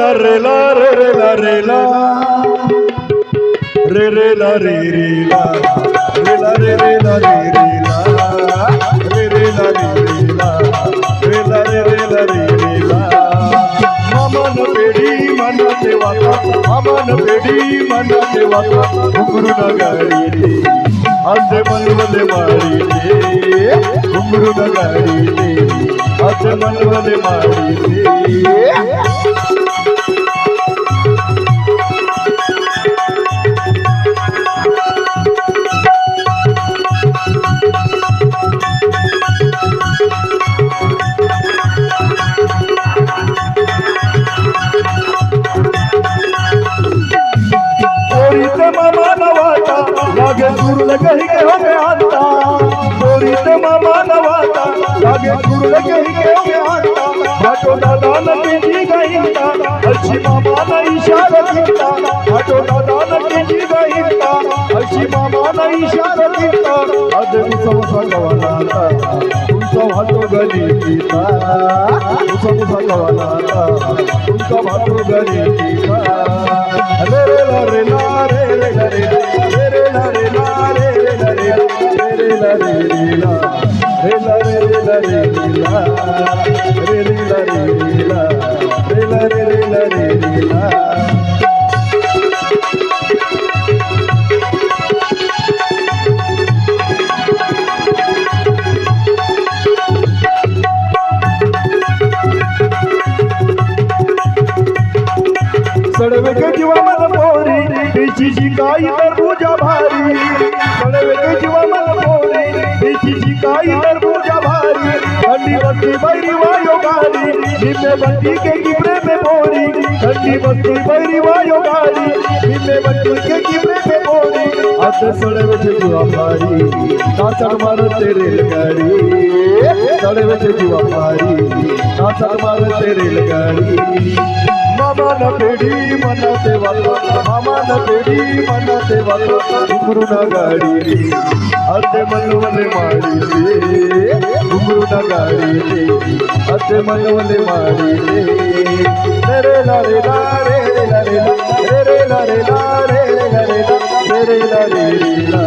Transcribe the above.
la re la re re la re la. Re re la re re la. Re la re re la re re la. Re re la re re la. Re la re re la re re la. Mamon pedi manate wata mamon pedi manate wata ukuru nagari re ande malvale mari re ukuru nagari re ande mari लागे सुर लगही के होगे आता चोरीत मामा नवाता लागे सुर लगही के होगे आता हाटो दादा न तेज़ी गाईता अशी मामा न इशारा दिता। हाटो दादा न तेज़ी गाईता अशी मामा न इशारा दिता। आज मुसम सगवाला तुमचा भातो गली गीता मुसम सगवाला तुमचा भातो गली गीता रे रे ला रे ला रे रे रे ला रे ला रे रे ला रे सडवे के जीवा मन पोरी बेची जी काही तरबूजा भारी। बस्ती बैरी वायो गाड़ी निम्मे बत्ती के किबरे में बोरी ठंडी बस्ती बैरी वायो गाड़ी निम्मे बत्ती के किबरे में बोरी। आज सडवे के जीवा भारी नाचन मार तेरे गाड़ी सडवे के जीवा भारी नाचन मार तेरे गाड़ी मामा न पेढी मनाते वाला मामा न पेढी मनाते वाला घुंगरू न गाडी अते मनवले माडी रे घुंगरू न गाडी रे अते मनवले माडी रे रे ला रे ला रे रे ला रे ला रे रे ला रे ला रे रे ला